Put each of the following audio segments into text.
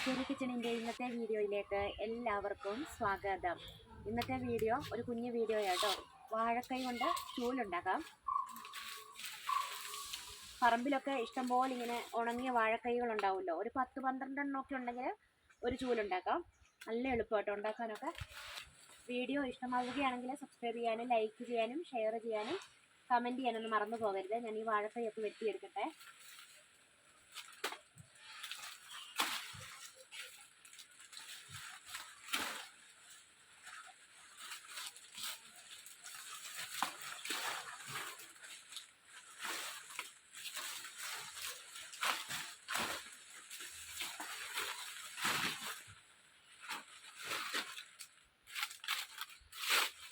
തലശ്ശേരി കിച്ചണിന്റെ ഇന്നത്തെ വീഡിയോയിലേക്ക് എല്ലാവർക്കും സ്വാഗതം. ഇന്നത്തെ വീഡിയോ ഒരു കുഞ്ഞു വീഡിയോ കേട്ടോ വാഴക്കൈ കൊണ്ട് ചൂലുണ്ടാക്കാം. പറമ്പിലൊക്കെ ഇഷ്ടംപോലെ ഇങ്ങനെ ഉണങ്ങിയ വാഴക്കൈകൾ ഉണ്ടാവുമല്ലോ ഒരു പത്ത് പന്ത്രണ്ടെണ്ണമൊക്കെ ഉണ്ടെങ്കിൽ ഒരു ചൂലുണ്ടാക്കാം. നല്ല എളുപ്പമായിട്ട് ഉണ്ടാക്കാനൊക്കെ. വീഡിയോ ഇഷ്ടമാവുകയാണെങ്കിൽ സബ്സ്ക്രൈബ് ചെയ്യാനും ലൈക്ക് ചെയ്യാനും ഷെയർ ചെയ്യാനും കമന്റ് ചെയ്യാനൊന്നും മറന്നു പോകരുത്. ഞാൻ ഈ വാഴക്കൈയൊക്കെ വെട്ടിയെടുക്കട്ടെ ഈ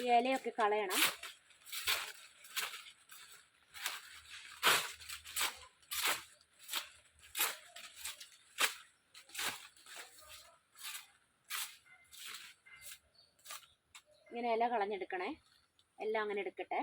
ഇലയൊക്കെ കളയണം. ഇങ്ങനെ ഇല കളഞ്ഞെടുക്കണേ. എല്ലാം അങ്ങനെ എടുക്കട്ടെ.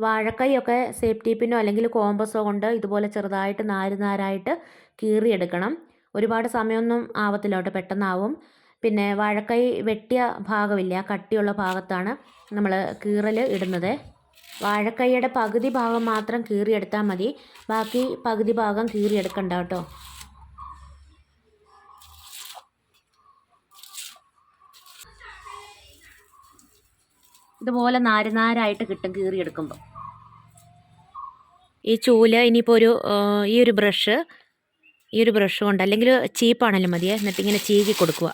വാഴക്കൈയൊക്കെ സേഫ്റ്റി പിന്നോ അല്ലെങ്കിൽ കോമ്പസോ കൊണ്ട് ഇതുപോലെ ചെറുതായിട്ട് നാര് നാരായിട്ട് കീറിയെടുക്കണം. ഒരുപാട് സമയമൊന്നും ആവത്തില്ല കേട്ടോ പെട്ടെന്നാവും. പിന്നെ വാഴക്കൈ വെട്ടിയ ഭാഗമില്ല കട്ടിയുള്ള ഭാഗത്താണ് നമ്മൾ കീറൽ ഇടുന്നത്. വാഴക്കൈയുടെ പകുതി ഭാഗം മാത്രം കീറിയെടുത്താൽ മതി. ബാക്കി പകുതി ഭാഗം കീറിയെടുക്കണ്ട കേട്ടോ. ഇതുപോലെ നാരനാരായിട്ട് കിട്ടും കീറിയെടുക്കുമ്പോൾ ഈ ചൂൽ ഇനിയിപ്പോൾ ഒരു ഈ ഒരു ബ്രഷ് ഈ ഒരു ബ്രഷ് കൊണ്ട് അല്ലെങ്കിൽ ചീപ്പാണെങ്കിലും മതിയെ എന്നിട്ട് ഇങ്ങനെ ചീകി കൊടുക്കുക.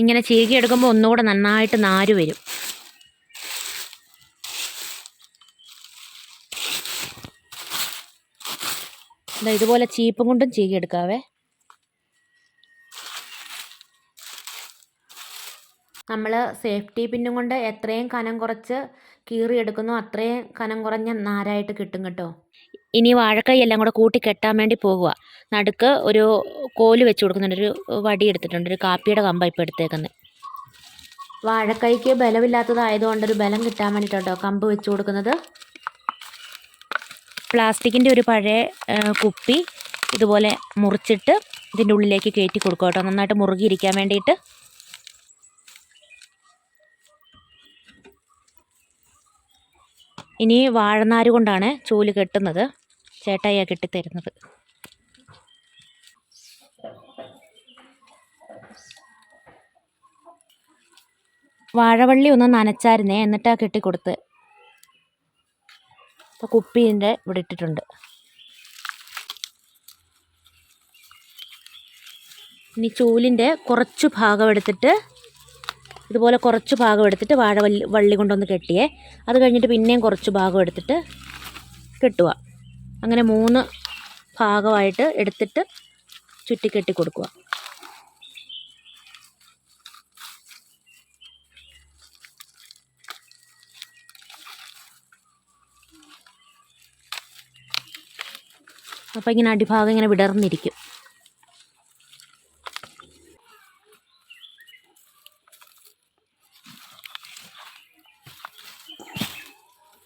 ഇങ്ങനെ ചീകി എടുക്കുമ്പോൾ ഒന്നുകൂടെ നന്നായിട്ട് നാര് വരും. ഇതുപോലെ ചീപ്പും കൊണ്ടും ചീകി എടുക്കാവേ. നമ്മൾ സേഫ്റ്റി പിന്നും കൊണ്ട് എത്രയും കനം കുറച്ച് കീറിയെടുക്കുന്നു അത്രയും കനം കുറഞ്ഞ നാരായിട്ട് കിട്ടും കേട്ടോ. ഇനി വാഴക്കൈ എല്ലാം കൂടെ കൂട്ടി കെട്ടാൻ വേണ്ടി പോകുക നടുക്ക് ഒരു കോൽ വെച്ച് കൊടുക്കുന്നുണ്ട് ഒരു വടി എടുത്തിട്ടുണ്ട് ഒരു കാപ്പിയുടെ കമ്പ ഇപ്പോൾ എടുത്തേക്കുന്നത് വാഴക്കൈക്ക് ബലമില്ലാത്തതായതുകൊണ്ട് ഒരു ബലം കിട്ടാൻ വേണ്ടിയിട്ടോ കമ്പ് വെച്ച് കൊടുക്കുന്നത്. പ്ലാസ്റ്റിക്കിന്റെ ഒരു പഴയ കുപ്പി ഇതുപോലെ മുറിച്ചിട്ട് ഇതിന്റെ ഉള്ളിലേക്ക് കയറ്റി കൊടുക്കുക കേട്ടോ. നന്നായിട്ട് മുറുകിയിരിക്കാൻ വേണ്ടിയിട്ട്. ഇനി വാഴനാര് കൊണ്ടാണ് ചൂൽ കെട്ടുന്നത്. ചേട്ടായിയാ കെട്ടിത്തരുന്നത്. വാഴവള്ളി ഒന്ന് നനച്ചായിരുന്നേ എന്നിട്ടാ കെട്ടിക്കൊടുത്ത്. അപ്പോൾ കുപ്പീന്റെ ഇവിടെ ഇട്ടിട്ടുണ്ട്. ഇനി ചൂലിന്റെ കുറച്ച് ഭാഗം എടുത്തിട്ട് ഇതുപോലെ കുറച്ച് ഭാഗം എടുത്തിട്ട് വാഴ വള്ളി വള്ളി കൊണ്ടൊന്ന് കെട്ടിയേ. അത് കഴിഞ്ഞിട്ട് പിന്നെയും കുറച്ച് ഭാഗം എടുത്തിട്ട് കെട്ടുക. അങ്ങനെ മൂന്ന് ഭാഗമായിട്ട് എടുത്തിട്ട് ചുറ്റിക്കെട്ടി കൊടുക്കുക അപ്പോൾ ഇങ്ങനെ അടിഭാഗം ഇങ്ങനെ വിടർന്നിരിക്കും.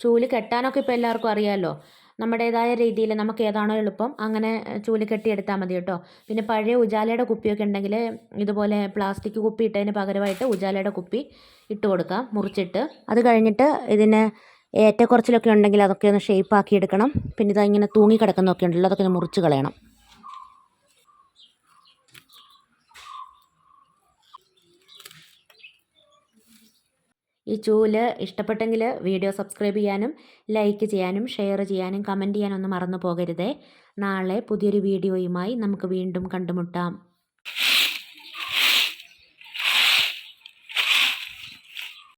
ചൂൽ കെട്ടാനൊക്കെ ഇപ്പോൾ എല്ലാവർക്കും അറിയാമല്ലോ നമ്മുടേതായ രീതിയിൽ നമുക്ക് ഏതാണോ എളുപ്പം അങ്ങനെ ചൂൽ കെട്ടിയെടുത്താൽ മതി കേട്ടോ. പിന്നെ പഴയ ഉജാലയുടെ കുപ്പിയൊക്കെ ഉണ്ടെങ്കിൽ ഇതുപോലെ പ്ലാസ്റ്റിക് കുപ്പി ഇട്ടതിന് പകരമായിട്ട് ഉജാലയുടെ കുപ്പി ഇട്ട് കൊടുക്കാം മുറിച്ചിട്ട്. അത് കഴിഞ്ഞിട്ട് ഇതിന് ഏറ്റക്കുറച്ചിലൊക്കെ ഉണ്ടെങ്കിൽ അതൊക്കെ ഒന്ന് ഷേപ്പ് ആക്കി എടുക്കണം പിന്നെ ഇതാ ഇങ്ങനെ തൂങ്ങി കിടക്കുന്നൊക്കെ ഉണ്ടല്ലോ അതൊക്കെ ഒന്ന് മുറിച്ച് കളയണം. ഈ ചൂൽ ഇഷ്ടപ്പെട്ടെങ്കിൽ വീഡിയോ സബ്സ്ക്രൈബ് ചെയ്യാനും ലൈക്ക് ചെയ്യാനും ഷെയർ ചെയ്യാനും കമന്റ് ചെയ്യാനൊന്നും മറന്നു പോകരുതേ. നാളെ പുതിയൊരു വീഡിയോയുമായി നമുക്ക് വീണ്ടും കണ്ടുമുട്ടാം.